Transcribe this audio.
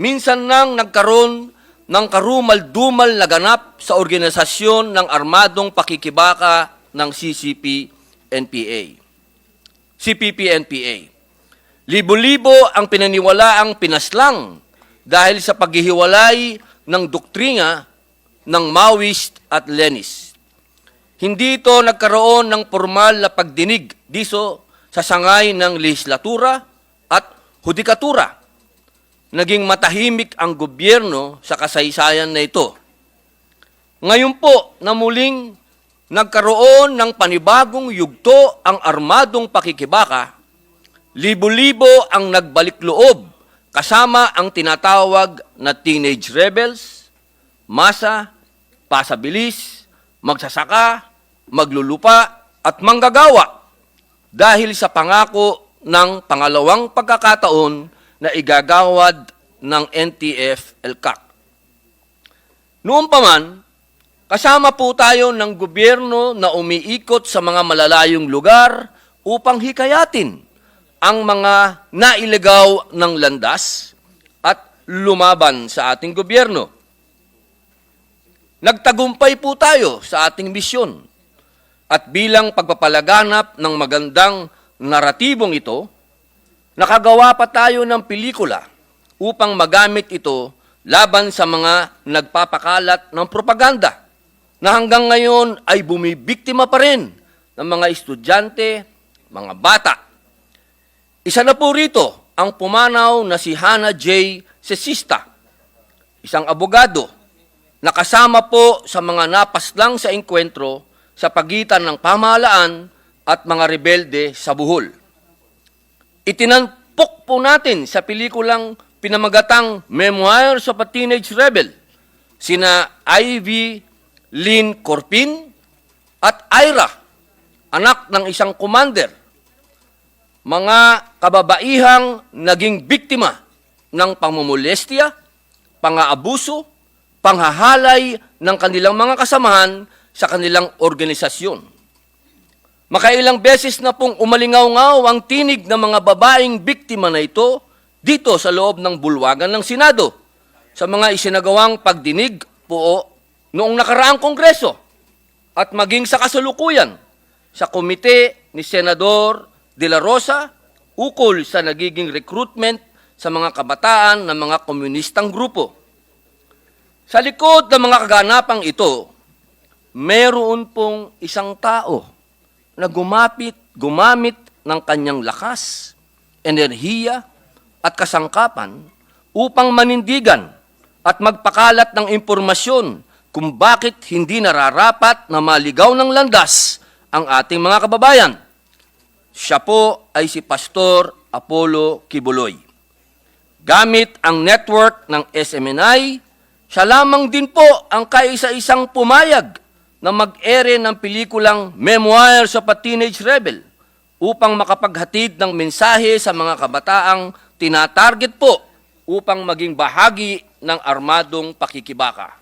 minsan nang nagkaroon ng karumal-dumal na ganap sa organisasyon ng armadong pakikibaka ng CCP-NPA. CPP-NPA. Libo-libo ang pinaniwalaang pinaslang dahil sa paghihiwalay ng doktrina ng Maoist at Leninist. Hindi ito nagkaroon ng formal na pagdinig diso sa sangay ng legislatura at hudikatura. Naging matahimik ang gobyerno sa kasaysayan na ito. Ngayon po na muling nagkaroon ng panibagong yugto ang armadong pakikibaka, libo-libo ang nagbalik loob kasama ang tinatawag na teenage rebels, masa, pasabilis, magsasaka, maglulupa at manggagawa dahil sa pangako ng pangalawang pagkakataon na igagawad ng NTF-ELCAC. Noon pa man, kasama po tayo ng gobyerno na umiikot sa mga malalayong lugar upang hikayatin ang mga nailigaw ng landas at lumaban sa ating gobyerno. Nagtagumpay po tayo sa ating misyon at bilang pagpapalaganap ng magandang naratibong ito, nakagawa pa tayo ng pelikula upang magamit ito laban sa mga nagpapakalat ng propaganda na hanggang ngayon ay bumibiktima pa rin ng mga estudyante, mga bata. Isa na po rito ang pumanaw na si Hannah J. Sesista, isang abogado na kasama po sa mga napaslang sa engkwentro sa pagitan ng pamahalaan at mga rebelde sa Bohol. Itinampok po natin sa pelikulang pinamagatang Memoirs of a Teenage Rebel sina Ivy Lynn Corpin at Ira, anak ng isang commander, mga kababaihang naging biktima ng pamumulestya, pang-aabuso, panghahalay ng kanilang mga kasamahan sa kanilang organisasyon. Makailang beses na pong umalingaw-ngaw ang tinig ng mga babaeng biktima na ito dito sa loob ng bulwagan ng Senado sa mga isinagawang pagdinig po noong nakaraang kongreso at maging sa kasalukuyan sa komite ni Senador De La Rosa ukol sa nagiging recruitment sa mga kabataan ng mga komunistang grupo. Sa likod ng mga kaganapang ito, meron pong isang tao na gumapit, gumamit ng kanyang lakas, enerhiya at kasangkapan upang manindigan at magpakalat ng impormasyon kung bakit hindi nararapat na maligaw ng landas ang ating mga kababayan. Siya po ay si Pastor Apollo Kibuloy. Gamit ang network ng SMNI, siya lamang din po ang kaisa-isang pumayag na mag-ere ng pelikulang Memoirs of a Teenage Rebel upang makapaghatid ng mensahe sa mga kabataang tinatarget po upang maging bahagi ng armadong pakikibaka.